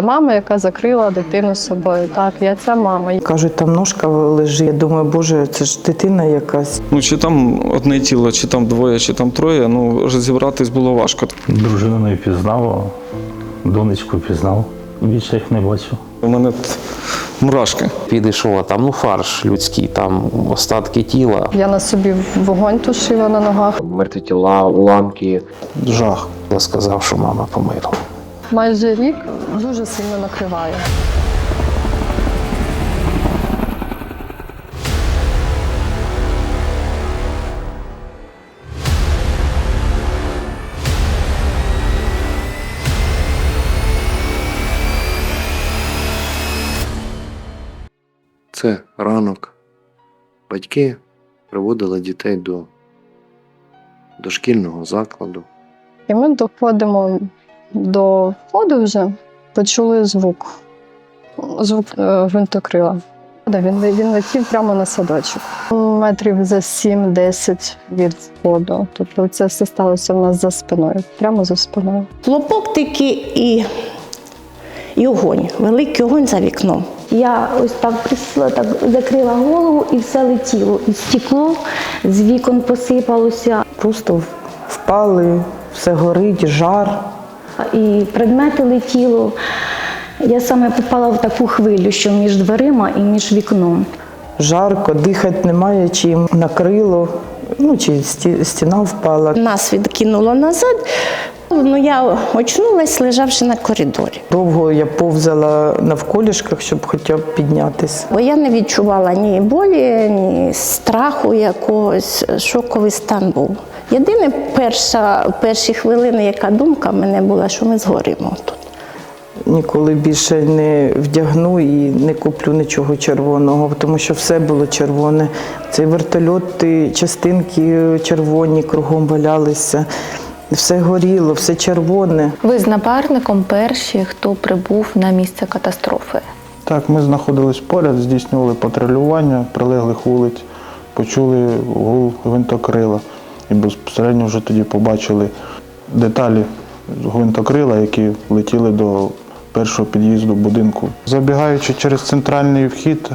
Мама, яка закрила дитину з собою. Так, я ця мама. Кажуть, там ножка лежить. Я думаю, боже, це ж дитина якась. Ну, чи там одне тіло, чи там двоє, чи там троє, ну розібратись було важко. Дружину не впізнав, донечку впізнав. Більше їх не бачив. У мене мурашки. Підійшов, а там ну фарш людський, там остатки тіла. Я на собі вогонь тушила на ногах. мертві тіла, уламки. Жах. Я сказав, що мама померла. Майже рік дуже сильно накриває. Це ранок. Батьки приводили дітей до дошкільного закладу. І ми доходимо до входу вже, почули звук. Звук е, гвинтокрила. Він, він летів прямо на садочок. Метрів за 7-10 від входу. Тобто це все сталося в нас за спиною, прямо за спиною. Хлопок тільки і, і огонь, великий огонь за вікном. Я ось так присіла, так закрила голову і все летіло. І стекло з вікон посипалося. Просто впали, все горить, жар. І предмети летіло. Я саме попала в таку хвилю, що між дверима і між вікном. Жарко, дихати немає чим, накрило, ну чи стіна впала. Нас відкинуло назад. Ну, я очнулась, лежавши на коридорі. Довго я повзала навколішках, щоб хоча б піднятися. Бо я не відчувала ні болі, ні страху якогось. Шоковий стан був. Єдине, перша, перші хвилини, яка думка в мене була, що ми згоримо тут. Ніколи більше не вдягну і не куплю нічого червоного, тому що все було червоне. Цей вертольот, частинки червоні кругом валялися. Все горіло, все червоне. Ви з напарником перші, хто прибув на місце катастрофи. Так, ми знаходились поряд, здійснювали патрулювання прилеглих вулиць, почули гул гвинтокрила і безпосередньо вже тоді побачили деталі гвинтокрила, які летіли до першого під'їзду будинку. Забігаючи через центральний вхід,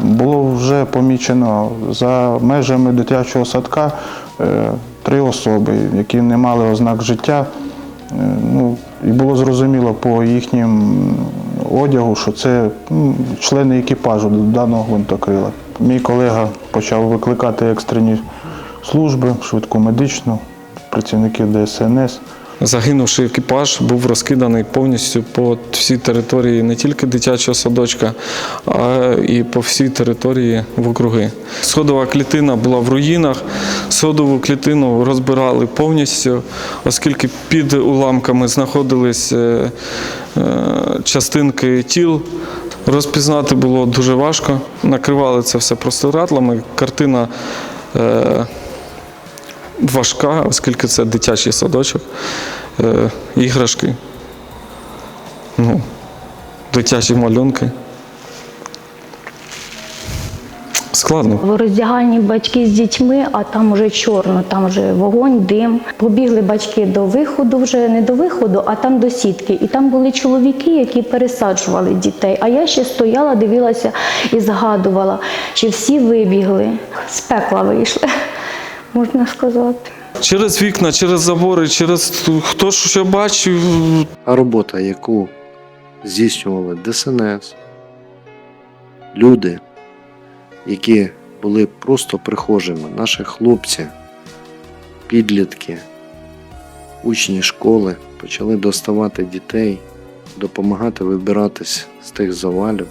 було вже помічено за межами дитячого садка е, три особи, які не мали ознак життя. Е, Ну, і було зрозуміло по їхнім одягу, що це м, члени екіпажу даного гвинтокрила. Мій колега почав викликати екстрені служби, швидку медичну, працівників ДСНС. Загинувший екіпаж був розкиданий повністю по всій території не тільки дитячого садочка, а і по всій території в округи. Сходова клітина була в руїнах. Сходову клітину розбирали повністю, оскільки під уламками знаходились е, е, частинки тіл. Розпізнати було дуже важко. Накривали це все простирадлами. Картина. Важка, оскільки це дитячий садочок, е, іграшки, ну, дитячі малюнки. Складно. В роздягальні батьки з дітьми, а там вже чорно, там вже вогонь, дим. Побігли батьки до виходу, вже не до виходу, а там до сітки. І там були чоловіки, які пересаджували дітей. А я ще стояла, дивилася і згадувала, чи всі вибігли. З пекла вийшли, можна сказати. Через вікна, через забори, через хто що бачив. А робота, яку здійснювали ДСНС, люди, які були просто прихожими, наші хлопці, підлітки, учні школи почали доставати дітей, допомагати вибиратись з тих завалів.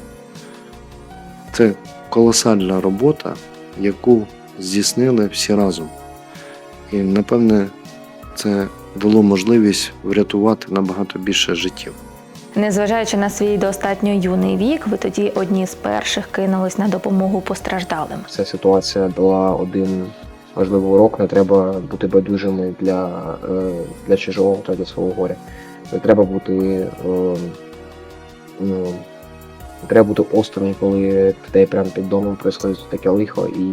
Це колосальна робота, яку здійснили всі разом. І напевне це дало можливість врятувати набагато більше життів. Незважаючи на свій достатньо юний вік, ви тоді одні з перших кинулись на допомогу постраждалим. Ця ситуація дала один важливий урок. Не треба бути байдужими для, е, для чужого та для свого горя. Не треба бути е, ну, не треба бути осторонь, коли тебе прямо під домом відбувається таке лихо, і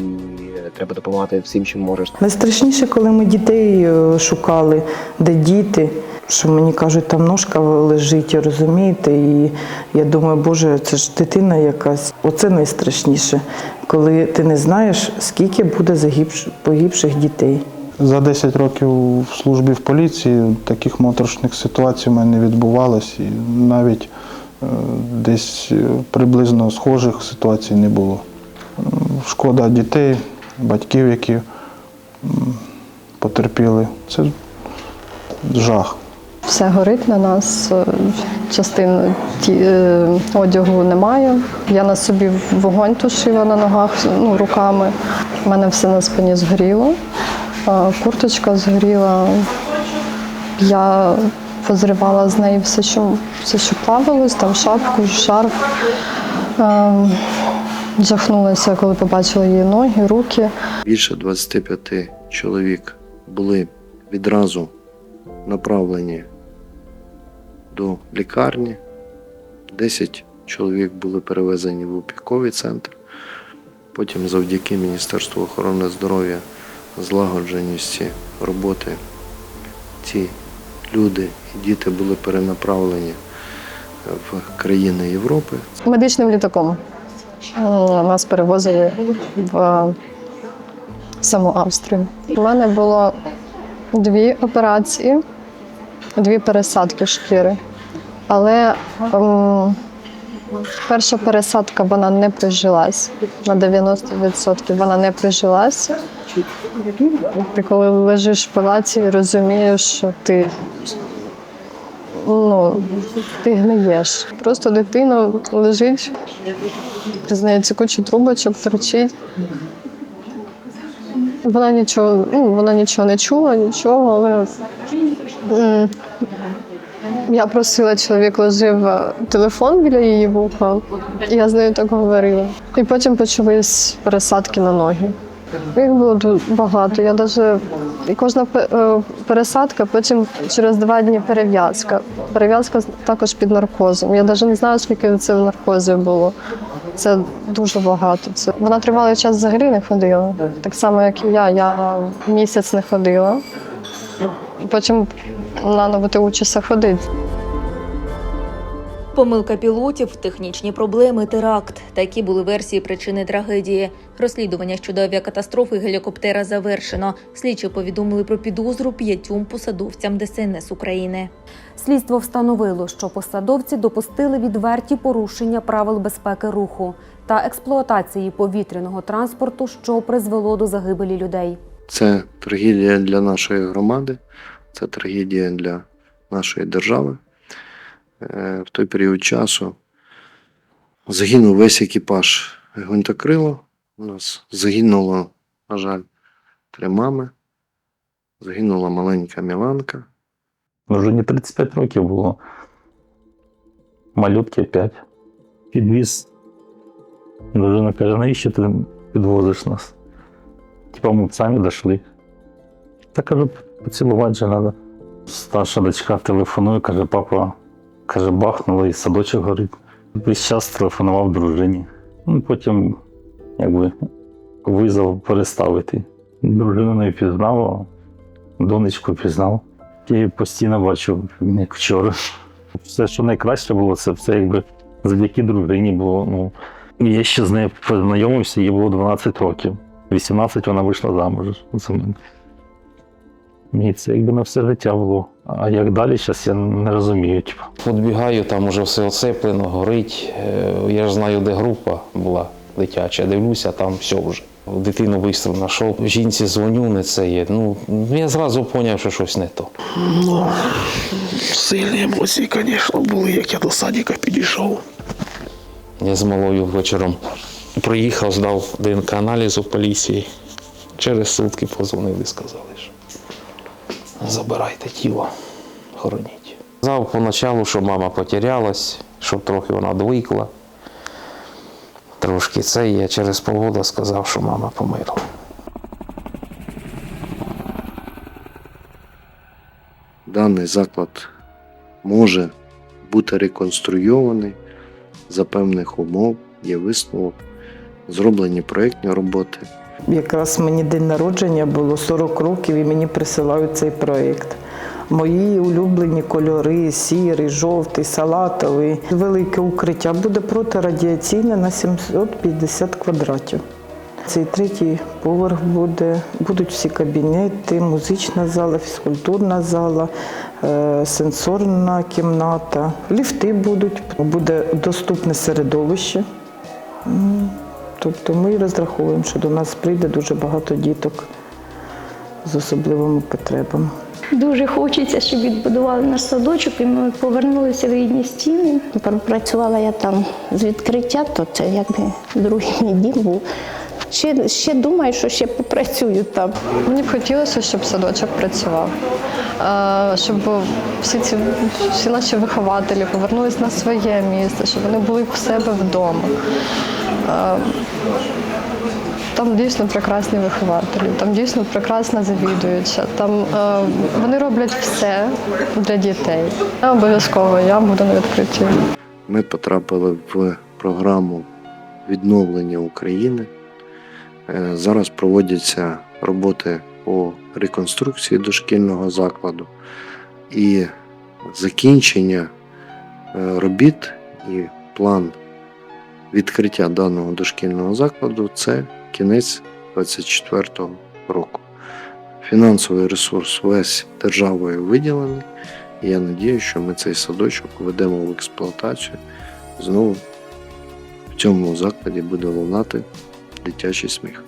треба допомагати всім, чим можеш. Найстрашніше, коли ми дітей е, шукали, де діти. що мені кажуть, там ножка лежить, розумієте? І я думаю, Боже, це ж дитина якась. Оце найстрашніше, коли ти не знаєш, скільки буде загибш- погибших дітей. За 10 років в службі в поліції таких моторошних ситуацій в мене не відбувалось. І навіть десь е, приблизно схожих ситуацій не було. Шкода дітей, батьків, які потерпіли. Це жах. Все горить на нас. е, Частин е, одягу немає. Я на собі вогонь тушила на ногах, ну, руками. У мене все на спині згоріло. Е, Курточка згоріла. Я позривала з неї все, що, все, що плавалось, там шапку, шарф. Е, Жахнулася, коли побачила її ноги, руки. Більше 25 чоловік були відразу направлені до лікарні. 10 чоловік були перевезені в опіковий центр. Потім, завдяки Міністерству охорони здоров'я, злагодженості роботи, ці люди і діти були перенаправлені в країни Європи. медичним літаком. Нас перевозили в е, саму Австрію. У мене було дві операції, дві пересадки шкіри. Але ем, перша пересадка вона не прижилась. На 90% вона не прижилася. Ти коли лежиш в палаці розумієш, що ти ну, ти гниєш. Просто дитина лежить, з неї куча трубочок торчить. Вона нічого, ну, вона нічого не чула, нічого, але я просила, чоловік ложив е, телефон біля її вуха, і я з нею так говорила. І потім почались пересадки на ноги. Їх було багато. Я даже і кожна е, пересадка, потім через два дні перев'язка. Перев'язка також під наркозом. Я навіть не знаю, скільки це в наркозі було. Це дуже багато. Це вона тривалий час взагалі не ходила. Так само, як і я. Я місяць не ходила. Потім наново ти учишся ходити. Помилка пілотів, технічні проблеми, теракт. Такі були версії причини трагедії. Розслідування щодо авіакатастрофи гелікоптера завершено. Слідчі повідомили про підозру п'ятьом посадовцям ДСНС України. Слідство встановило, що посадовці допустили відверті порушення правил безпеки руху та експлуатації повітряного транспорту, що призвело до загибелі людей. Це трагедія для нашої громади, це трагедія для нашої держави. Е, В той період часу загинув весь екіпаж гвинтокрило. У нас загинуло, на жаль, три мами. Загинула маленька Міланка. Вже не 35 років було. Малютки 5. Підвіз. Дружина каже, навіщо ти підвозиш нас? Типа ми самі дійшли. Та кажу, поцілувати же треба. Старша дочка телефонує, каже, папа, каже, бахнуло і садочок горить. Весь час телефонував дружині. Ну, потім, якби, визов переставити. Дружину не впізнав, а донечку впізнав. Я її постійно бачу, як вчора. Все, що найкраще було, це все якби завдяки дружині було. Ну, я ще з нею познайомився, їй було 12 років. 18 вона вийшла замуж за мене. Мені це якби на все життя було. А як далі, зараз я не розумію. Типу. Підбігаю, там уже все оцеплено, горить. Е, Я ж знаю, де група була дитяча. Дивлюся, там все вже. Дитину швидко знайшов. Жінці дзвоню, не це є. Ну, я зразу зрозумів, що щось не то. Ну, сильні емоції, звісно, були, як я до садика підійшов. Я з малою вечором приїхав, здав ДНК-аналіз у поліції. Через сутки позвонили і сказали, що забирайте тіло, хороніть. Сказав поначалу, що мама потерялась, щоб трохи вона двикла. Трошки це, я через погоду сказав, що мама померла. Даний заклад може бути реконструйований за певних умов, є висновок, зроблені проєктні роботи. Якраз мені день народження було 40 років, і мені присилають цей проєкт. Мої улюблені кольори: сірий, жовтий, салатовий. Велике укриття буде протирадіаційне на 750 квадратів. Цей третій поверх буде, будуть всі кабінети, музична зала, фізкультурна зала, е, сенсорна кімната, ліфти будуть, буде доступне середовище. Тобто ми розраховуємо, що до нас прийде дуже багато діток з особливими потребами. Дуже хочеться, щоб відбудували наш садочок, і ми повернулися в рідні стіни. Працювала я там з відкриття, то це якби другий мій дім був. Ще, ще думаю, що ще попрацюю там. Мені б хотілося, щоб садочок працював, щоб всі ці всі наші вихователі повернулись на своє місце, щоб вони були в себе вдома. Е, Там дійсно прекрасні вихователі, там дійсно прекрасна завідуюча. Там е, вони роблять все для дітей. Я обов'язково я буду на відкритті. Ми потрапили в програму відновлення України. Е, Зараз проводяться роботи по реконструкції дошкільного закладу і закінчення е, робіт і план відкриття даного дошкільного закладу це кінець 2024 року. Фінансовий ресурс весь державою виділений. І я надію, що ми цей садочок введемо в експлуатацію. Знову в цьому закладі буде лунати дитячий сміх.